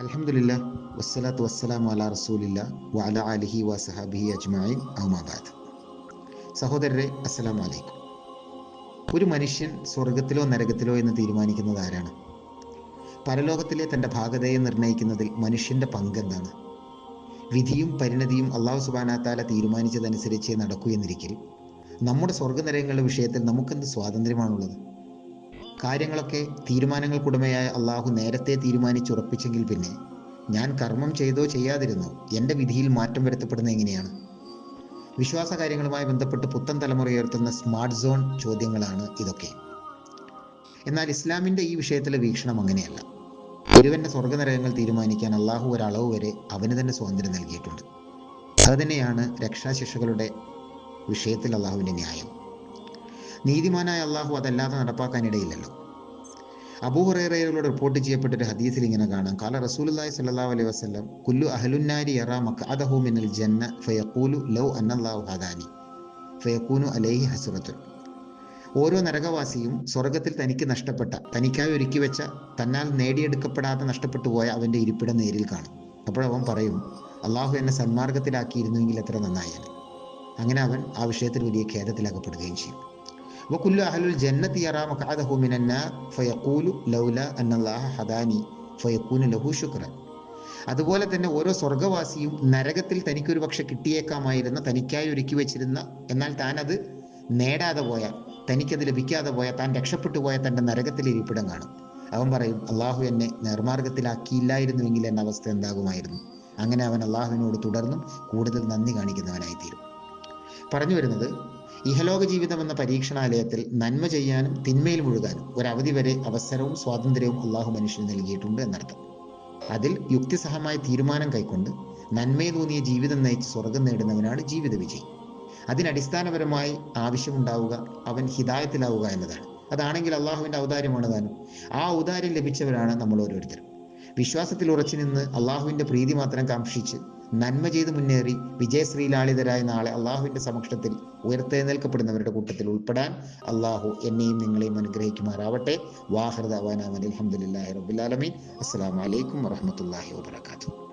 അലഹമുല്ല വസ്സലാത്തു വസ്സലാം അല റസൂലില്ല വഅല അലിഹി വസഹാബിഹി അജ്മഈൻ. അഹ്മാബാദ് സഹോദരരെ അസ്സലാം വലൈക്കും ഒരു മനുഷ്യൻ സ്വർഗത്തിലോ നരകത്തിലോ എന്ന് തീരുമാനിക്കുന്നത് ആരാണ്? പരലോകത്തിലെ തന്റെ ഭാഗതയെ നിർണയിക്കുന്നതിൽ മനുഷ്യന്റെ പങ്കെന്താണ് വിധിയും പരിണതിയും അള്ളാഹു സുബാനാത്താല തീരുമാനിച്ചതനുസരിച്ച് നടക്കൂ എന്നിരിക്കൽ നമ്മുടെ സ്വർഗനരകങ്ങളുടെ വിഷയത്തിൽ നമുക്കെന്ത് സ്വാതന്ത്ര്യമാണുള്ളത്? കാര്യങ്ങളൊക്കെ തീരുമാനങ്ങൾക്കുടമയായ അള്ളാഹു നേരത്തെ തീരുമാനിച്ചുറപ്പിച്ചെങ്കിൽ പിന്നെ ഞാൻ കർമ്മം ചെയ്തോ ചെയ്യാതിരുന്നോ എന്റെ വിധിയിൽ മാറ്റം വരുത്തപ്പെടുന്നത് എങ്ങനെയാണ്? വിശ്വാസ കാര്യങ്ങളുമായി ബന്ധപ്പെട്ട് പുത്തൻ തലമുറ ഉയർത്തുന്ന സ്മാർട്ട് സോൺ ചോദ്യങ്ങളാണ് ഇതൊക്കെ. എന്നാൽ ഇസ്ലാമിന്റെ ഈ വിഷയത്തിലെ വീക്ഷണം അങ്ങനെയല്ല. ഒരുവന്റെ സ്വർഗനരകങ്ങൾ തീരുമാനിക്കാൻ അള്ളാഹു ഒരളവ് വരെ അവന് തന്നെ സ്വാതന്ത്ര്യം നൽകിയിട്ടുണ്ട്. അതുതന്നെയാണ് രക്ഷാശിക്ഷകളുടെ വിഷയത്തിൽ അള്ളാഹുവിന്റെ ന്യായം. നീതിമാനായ അള്ളാഹു അതല്ലാതെ നടപ്പാക്കാനിടയില്ലല്ലോ അബൂഹുറേറയിലൂടെ റിപ്പോർട്ട് ചെയ്യപ്പെട്ട ഒരു ഹദീസിൽ ഇങ്ങനെ കാണാം. കാല റസൂലുല്ലാഹി സ്വല്ലല്ലാഹു അലൈഹി വസ്ലം കുല്ലു അഹ്ലുന്നാരി യറാ അദഹൂമിനൽ മിനൽ ജന്ന ഫയഖൂലു ലൗ അന്നല്ലാഹു ഹദാനി ഫയഖൂനു അലൈഹി ഹസ്റത്തുൻ ഓരോ നരകവാസിയും സ്വർഗത്തിൽ തനിക്ക് നഷ്ടപ്പെട്ട തനിക്കായി ഒരുക്കി വെച്ച തന്നാൽ നേടിയെടുക്കപ്പെടാതെ നഷ്ടപ്പെട്ടു പോയ അവന്റെ ഇരിപ്പിടം നേരിൽ കാണും. അപ്പോഴവൻ പറയും അള്ളാഹു എന്നെ സന്മാർഗത്തിലാക്കിയിരുന്നുവെങ്കിൽ എത്ര നന്നായാണ് അങ്ങനെ അവൻ ആ വിഷയത്തിൽ വലിയ ഖേദത്തിലകപ്പെടുകയും ചെയ്യും. وكل أهل الجنة يرى مقعده من النار فيقول لولا أن الله هداني فيكون له شكرا അതുപോലെ തന്നെ ഓരോ സ്വർഗവാസിയും നരകത്തിൽ തനിക്കൊരു പക്ഷെ കിട്ടിയേക്കാമായിരുന്ന തനിക്കായി ഒരുക്കി വെച്ചിരുന്ന എന്നാൽ താൻ അത് നേടാതെ പോയ തനിക്കത് ലഭിക്കാതെ പോയ താൻ രക്ഷപ്പെട്ടു പോയ തൻ്റെ നരകത്തിൽ ഇരിപ്പിടം കാണും അവൻ പറയും അള്ളാഹു എന്നെ നേർമാർഗത്തിലാക്കിയില്ലായിരുന്നുവെങ്കിൽ എൻ്റെ അവസ്ഥ എന്താകുമായിരുന്നു അങ്ങനെ അവൻ അള്ളാഹുവിനോട് തുടർന്നും കൂടുതൽ നന്ദി കാണിക്കുന്നവനായിത്തീരും പറഞ്ഞു വരുന്നത് ഇഹലോക ജീവിതം എന്ന പരീക്ഷണാലയത്തിൽ നന്മ ചെയ്യാനും തിന്മയിൽ മുഴുകാനും ഒരവധി വരെ അവസരവും സ്വാതന്ത്ര്യവും അള്ളാഹു മനുഷ്യന് നൽകിയിട്ടുണ്ട് എന്നർത്ഥം. അതിൽ യുക്തിസഹമായ തീരുമാനം കൈക്കൊണ്ട് നന്മയെ തോന്നിയ ജീവിതം നയിച്ച് സ്വർഗം നേടുന്നവനാണ് ജീവിത വിജയി. അതിനടിസ്ഥാനപരമായി ആവശ്യമുണ്ടാവുക അവൻ ഹിതായത്തിലാവുക എന്നതാണ്. അതാണെങ്കിൽ അള്ളാഹുവിന്റെ ഔദാര്യമാണ് താനും. ആ ഔദാര്യം ലഭിച്ചവരാണ് നമ്മൾ ഓരോരുത്തരും. വിശ്വാസത്തിൽ ഉറച്ചു നിന്ന് അള്ളാഹുവിന്റെ പ്രീതി മാത്രം കാക്ഷിച്ച് നന്മ ചെയ്ത് മുന്നേറി വിജയശ്രീലാളിതരായ നാളെ അള്ളാഹുവിന്റെ സമക്ഷത്തിൽ ഉയർത്തെഴുന്നേൽക്കപ്പെടുന്നവരുടെ കൂട്ടത്തിൽ ഉൾപ്പെടാൻ അള്ളാഹു എന്നെയും നിങ്ങളെയും അനുഗ്രഹിക്കുമാറാവട്ടെ. വാഹൃദ വാനാമൻ അലഹമുല്ലാഹി റബുലാലമീൻ അസ്സാം വലൈക്കും വാഹമത്തല്ലാഹി വാബർക്കാത്തു